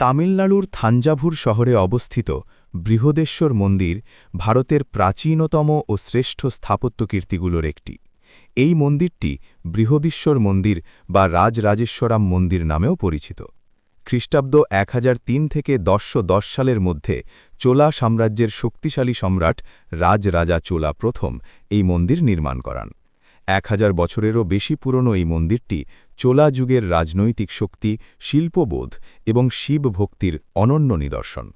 তামিলনাড়ুর থাঞ্জাভুর শহরে অবস্থিত বৃহদেশ্বর মন্দির ভারতের প্রাচীনতম ও শ্রেষ্ঠ স্থাপত্যকীর্তিগুলোর একটি। এই মন্দিরটি বৃহদীশ্বর মন্দির বা রাজরাজেশ্বরাম মন্দির নামেও পরিচিত। খ্রিস্টাব্দ এক হাজার তিন থেকে দশশো সালের মধ্যে চোলা সাম্রাজ্যের শক্তিশালী সম্রাট রাজরাজা চোলা প্রথম এই মন্দির নির্মাণ করান। এক হাজার বছরেরও বেশি পুরনো এই মন্দিরটি চোলা যুগের রাজনৈতিক শক্তি, শিল্পবোধ এবং শিব ভক্তির অনন্য নিদর্শন।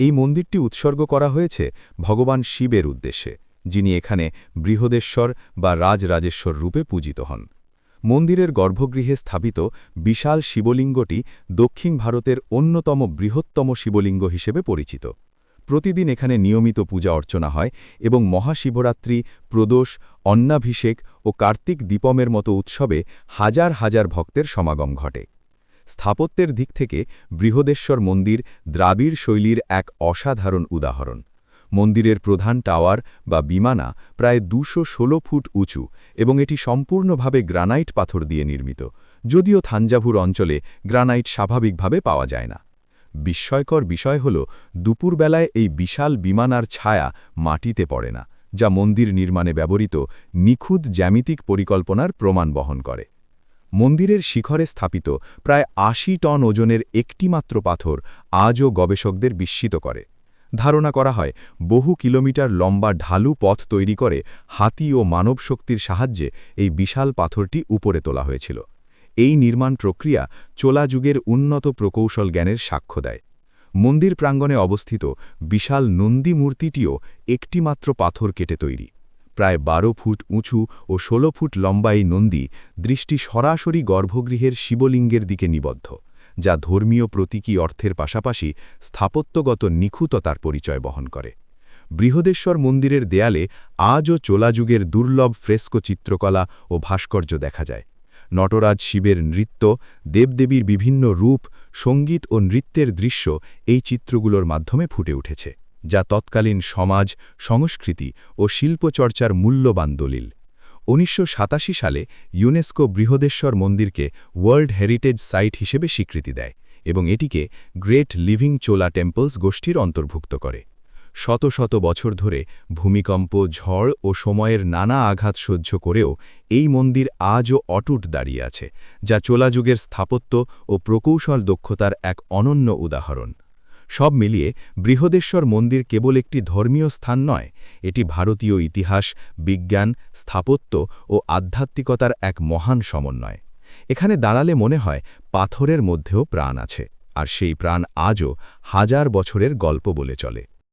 এই মন্দিরটি উৎসর্গ করা হয়েছে ভগবান শিবের উদ্দেশ্যে, যিনি এখানে বৃহদেশ্বর বা রাজরাজেশ্বর রূপে পূজিত হন। মন্দিরের গর্ভগৃহে স্থাপিত বিশাল শিবলিঙ্গটি দক্ষিণ ভারতের অন্যতম বৃহত্তম শিবলিঙ্গ হিসেবে পরিচিত। প্রতিদিন এখানে নিয়মিত পূজা অর্চনা হয় এবং মহাশিবরাত্রি, প্রদোষ, অন্নাভিষেক ও কার্তিক দীপমের মতো উৎসবে হাজার হাজার ভক্তের সমাগম ঘটে। স্থাপত্যের দিক থেকে বৃহদেশ্বর মন্দির দ্রাবিড় শৈলীর এক অসাধারণ উদাহরণ। মন্দিরের প্রধান টাওয়ার বা বিমানা প্রায় দুশো ফুট উঁচু এবং এটি সম্পূর্ণভাবে গ্রানাইট পাথর দিয়ে নির্মিত, যদিও থাঞ্জাভুর অঞ্চলে গ্রানাইট স্বাভাবিকভাবে পাওয়া যায় না। বিস্ময়কর বিষয় হল, দুপুরবেলায় এই বিশাল বিমানার ছায়া মাটিতে পড়ে না, যা মন্দির নির্মাণে ব্যবহৃত নিখুঁত জ্যামিতিক পরিকল্পনার প্রমাণ বহন করে। মন্দিরের শিখরে স্থাপিত প্রায় আশি টন ওজনের একটিমাত্র পাথর আজও গবেষকদের বিস্মিত করে। ধারণা করা হয়, বহু কিলোমিটার লম্বা ঢালু পথ তৈরি করে হাতি ও মানব শক্তির সাহায্যে এই বিশাল পাথরটি উপরে তোলা হয়েছিল। এই নির্মাণ প্রক্রিয়া চোলা যুগের উন্নত প্রকৌশল জ্ঞানের সাক্ষ্য দেয়। মন্দির প্রাঙ্গণে অবস্থিত বিশাল নন্দী মূর্তিটিও একটিমাত্র পাথর কেটে তৈরি। প্রায় বারো ফুট উঁচু ও ১৬ ফুট লম্বা এই নন্দী দৃষ্টি সরাসরি গর্ভগৃহের শিবলিঙ্গের দিকে নিবদ্ধ, যা ধর্মীয় প্রতীকী অর্থের পাশাপাশি স্থাপত্যগত নিখুততার পরিচয় বহন করে। বৃহদেশ্বর মন্দিরের দেয়ালে আজও চোলাযুগের দুর্লভ ফ্রেস্কো চিত্রকলা ও ভাস্কর্য দেখা যায়। নটরাজ শিবের নৃত্য, দেবদেবীর বিভিন্ন রূপ, সংগীত ও নৃত্যের দৃশ্য এই চিত্রগুলোর মাধ্যমে ফুটে উঠেছে, যা তৎকালীন সমাজ, সংস্কৃতি ও শিল্পচর্চার মূল্যবান দলিল। উনিশশো সাতাশি সালে ইউনেস্কো বৃহদেশ্বর মন্দিরকে ওয়ার্ল্ড হেরিটেজ সাইট হিসেবে স্বীকৃতি দেয় এবং এটিকে গ্রেট লিভিং চোলা টেম্পলস গোষ্ঠীর অন্তর্ভুক্ত করে। শত শত বছর ধরে ভূমিকম্প, ঝড় ও সময়ের নানা আঘাত সহ্য করেও এই মন্দির আজও অটুট দাঁড়িয়ে আছে, যা চোলাযুগের স্থাপত্য ও প্রকৌশল দক্ষতার এক অনন্য উদাহরণ। সব মিলিয়ে বৃহদেশ্বর মন্দির কেবল একটি ধর্মীয় স্থান নয়, এটি ভারতীয় ইতিহাস, বিজ্ঞান, স্থাপত্য ও আধ্যাত্মিকতার এক মহান সমন্বয়। এখানে দাঁড়ালে মনে হয় পাথরের মধ্যেও প্রাণ আছে, আর সেই প্রাণ আজও হাজার বছরের গল্প বলে চলে।